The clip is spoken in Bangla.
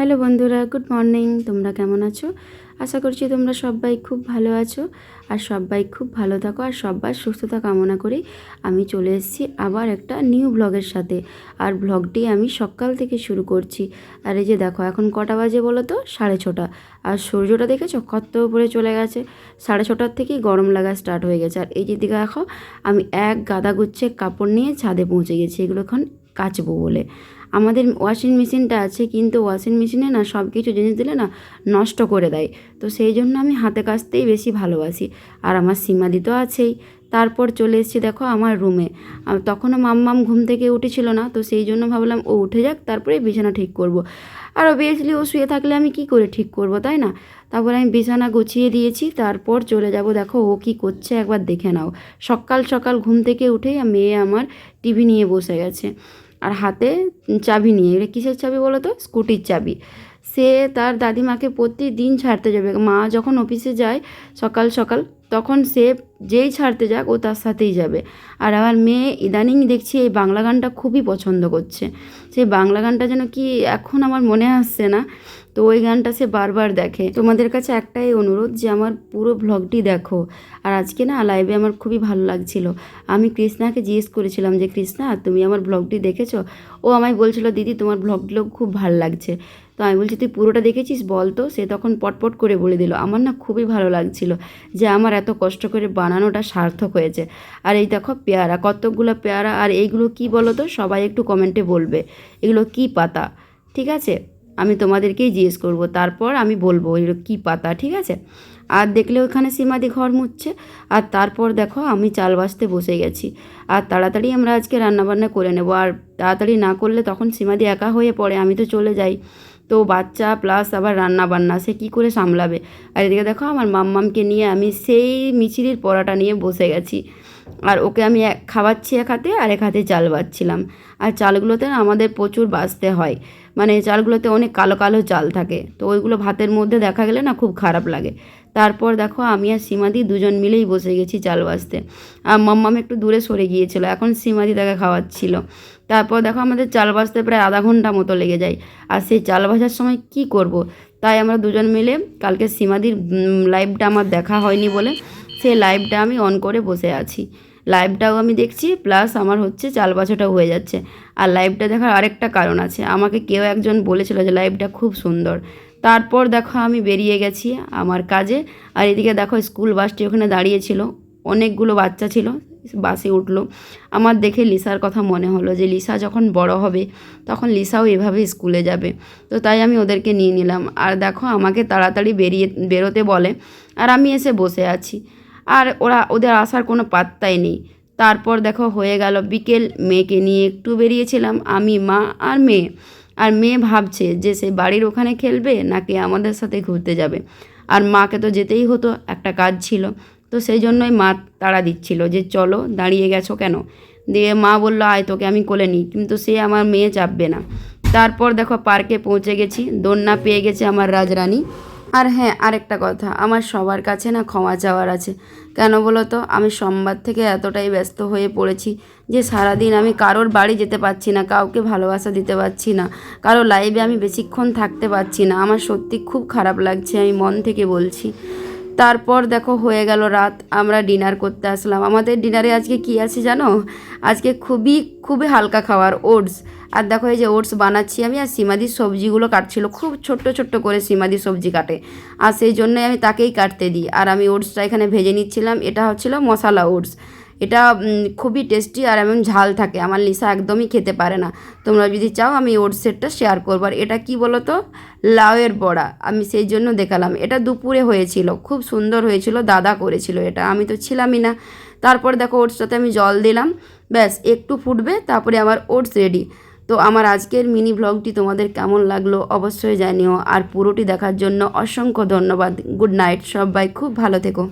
হ্যালো বন্ধুরা, গুড মর্নিং। তোমরা কেমন আছো? আশা করছি তোমরা সবাই খুব ভালো আছো আর সবাই খুব ভালো থাকো আর সবার সুস্থতা কামনা করেই আমি চলে এসেছি আবার একটা নিউ ব্লগের সাথে আর ব্লগটি আমি সকাল থেকে শুরু করছি। আর এই যে দেখো, এখন কটা বাজে বলো তো? সাড়ে ছটা। আর সূর্যটা দেখেছ? কত উপরে চলে গেছে। সাড়ে ছটার থেকেই গরম লাগা স্টার্ট হয়ে গেছে। আর এই যে দিকে দেখো, আমি এক গাদা গুচ্ছে কাপড় নিয়ে ছাদে পৌঁছে গেছি। এগুলো এখন কাচবো বলে। আমাদের ওয়াশিং মেশিনটা আছে, কিন্তু ওয়াশিং মেশিনে না সব কিছু জিনিস দিলে না নষ্ট করে দেয়। তো সেই জন্য আমি হাতে কাচতেই বেশি ভালোবাসি। আর আমার সীমাদি তো আছেই। তারপর চলে এসেছি দেখো আমার রুমে তখনও মাম্মাম ঘুম থেকে উঠেছিল না, তো সেই জন্য ভাবলাম, ও, উঠে যাক, তারপরে বিছানা ঠিক করব। আর অবভিয়াসলি ও শুয়ে থাকলে আমি কি করে ঠিক করব, তাই না? তারপর আমি বিছানা গুছিয়ে দিয়েছি, তারপর চলে যাব। দেখো ও কি করছে, একবার দেখে নাও। সকাল সকাল ঘুম থেকে উঠেই মেয়ে আমার টিভি নিয়ে বসে গেছে। আর হাতে চাবি নিয়ে, এটা কিসের চাবি বলো তো? স্কুটির চাবি। সে তার দাদিমাকে প্রতিদিন ছাড়তে যাবে। মা যখন অফিসে যায়, সকাল সকাল তখন সে যেই ছাড়তে যাক, ও তার সাথেই যাবে। আর আমার মেয়ে ইদানিং দেখছি এই বাংলা গানটা খুবই পছন্দ করছে। সেই বাংলা গানটা যেন কি এখন আমার মনে আসছে না, তো ওই গানটা সে বারবার দেখে। তোমাদের কাছে একটাই অনুরোধ যে আমার পুরো ভ্লগটি দেখো। আর আজকে না লাইভে আমার খুবই ভালো লাগছিল। আমি কৃষ্ণাকে জিজ্ঞেস করেছিলাম যে, কৃষ্ণা, তুমি আমার ভ্লগটি দেখেছ? ও আমায় বলছিল, দিদি, তোমার ভ্লগগুলো খুব ভালো লাগছে। তো আমি বলছি, তুই পুরোটা দেখেছিস বল তো? সে তখন পটপট করে বলে দিল, আমার না খুবই ভালো লাগছিল যে আমার এত কষ্ট করে বানানোটা সার্থক হয়েছে। আর এই দেখো পেয়ারা, কতকগুলো পেয়ারা, আর এইগুলো কি বলো তো? সবাই একটু কমেন্টে বলবে, এগুলো কি পাতা? ঠিক আছে? আমি তোমাদেরকেই জিজ্ঞেস করব, তারপর আমি বলব এগুলো কী পাতা, ঠিক আছে? আর দেখলে ওখানে সীমাদি ঘর মুছছে। আর তারপর দেখো আমি চাল বাসতে বসে গেছি। আর তাড়াতাড়ি আমরা আজকে রান্নাবান্না করে নেব। আর তাড়াতাড়ি না করলে তখন সীমাদি একা হয়ে পড়ে, আমি তো চলে যাই। তো বাচ্চা প্লাস আবার রান্না বান্না সে কী করে সামলাবে? আর এদিকে দেখো আমার মাম্মামকে নিয়ে আমি সেই মিছিলির পরাটা নিয়ে বসে গেছি। আর ওকে আমি এক, খাওয়াচ্ছি এক হাতে আর এক হাতে চাল বাচ্ছিলাম। আর চালগুলোতে আমাদের প্রচুর বাঁচতে হয়। মানে চালগুলোতে অনেক কালো কালো চাল থাকে। তো ওইগুলো ভাতের মধ্যে দেখা গেলে না খুব খারাপ লাগে। তারপর দেখো আমি আর সীমাদি দুজন মিলেই বসে গেছি চাল বাছতে আর মাম্মাম একটু দূরে সরে গিয়েছিল, এখন সীমাদি তাকে খাওয়াচ্ছিল। তারপর দেখো আমাদের চাল বাছতে প্রায় আধা ঘণ্টা মতো লেগে যায়। আর সেই চাল ভাজার সময় কি করব। তাই আমরা দুজন মিলে কালকে সীমাদির লাইভটা আমার দেখা হয়নি বলে সেই লাইভটা আমি অন করে বসে আছি। লাইভটাও আমি দেখছি প্লাস আমার হচ্ছে চাল বাছাটাও হয়ে যাচ্ছে। আর লাইভটা দেখার আরেকটা কারণ আছে। আমাকে কেউ একজন বলেছিল যে লাইভটা খুব সুন্দর। তারপর দেখো আমি বেরিয়ে গেছি আমার কাজে। আর এদিকে দেখো স্কুল বাসটি ওখানে দাঁড়িয়েছিল। অনেকগুলো বাচ্চা ছিল বাসে উঠল। আমার দেখে লিসার কথা মনে হলো যে লিসা যখন বড় হবে, তখন লিসাও এভাবে স্কুলে যাবে। তো তাই আমি ওদেরকে নিয়ে নিলাম। আর দেখো আমাকে তাড়াতাড়ি বেরিয়ে, বেরোতে বলে। আর আমি এসে বসে আছি। আর ওরা ওদের আসার কোনো পাত্তাই নেই। তারপর দেখো হয়ে গেল বিকেল, মেয়েকে নিয়ে একটু বেরিয়েছিলাম, আমি, মা আর মেয়ে। আর মেয়ে ভাবছে যে সে বাড়ির ওখানে খেলবে নাকি আমাদের সাথে ঘুরতে যাবে। আর মাকে তো যেতেই হতো, একটা কাজ ছিল। তো সেই জন্যই মা তাড়া দিচ্ছিল যে চলো দাঁড়িয়ে গেছো কেন? দিয়ে মা বলল, আয়, তোকে আমি কোলে নিই। কিন্তু সে আমার মেয়ে চাপবে না। তারপর দেখো পার্কে পৌঁছে গেছি, দোলনা পেয়ে গেছে আমার রাজরানী। আর হ্যাঁ আরেকটা কথা, আমার সবার কাছে না ক্ষমা চাওয়ার আছে। কেন বলো তো? আমি সোমবার থেকে এতটাই ব্যস্ত হয়ে পড়েছি যে সারাদিন আমি কারোর বাড়ি যেতে পারছি না, কাউকে ভালোবাসা দিতে পারছি না, কারও লাইভে আমি বেশিক্ষণ থাকতে পারছি না। আমার সত্যি খুব খারাপ লাগছে, আমি মন থেকে বলছি। তারপর দেখো হয়ে গেল রাত, আমরা ডিনার করতে আসলাম। আমাদের ডিনারে আজকে কি আছে জানো? আজকে খুবই খুবই হালকা খাওয়ার, ওটস। আর দেখো এই যে ওটস বানাচ্ছি আমি, আর সীমাদির সবজিগুলো কাটছিল, খুব ছোট্ট ছোট্ট করে সীমাদি সবজি কাটে। আর সেই জন্যই আমি তাকেই কাটতে দিই। আর আমি ওটসটা এখানে ভেজে নিচ্ছিলাম, এটা হচ্ছিল মশলা ওটস। এটা খুবই টেস্টি আর এমন ঝাল থাকে। আমার লিসা একদমই খেতে পারে না। তোমরা যদি চাও, আমি ওটসেরটা শেয়ার করব। আর এটা কি বলো তো লাউয়ের বড়া। আমি সেই জন্য দেখালাম। এটা দুপুরে হয়েছিল। খুব সুন্দর হয়েছিল। দাদা করেছিল এটা। আমি তো ছিলামই না। তারপর দেখো ওটসটাতে আমি জল দিলাম। ব্যাস, একটু ফুটবে, তারপরে আমার ওটস রেডি তো আমার আজকের মিনি ব্লগটি তোমাদের কেমন লাগল অবশ্যই জানিও। আর পুরোটি দেখার জন্য অসংখ্য ধন্যবাদ। গুড নাইট সবাই। খুব ভালো থেকো।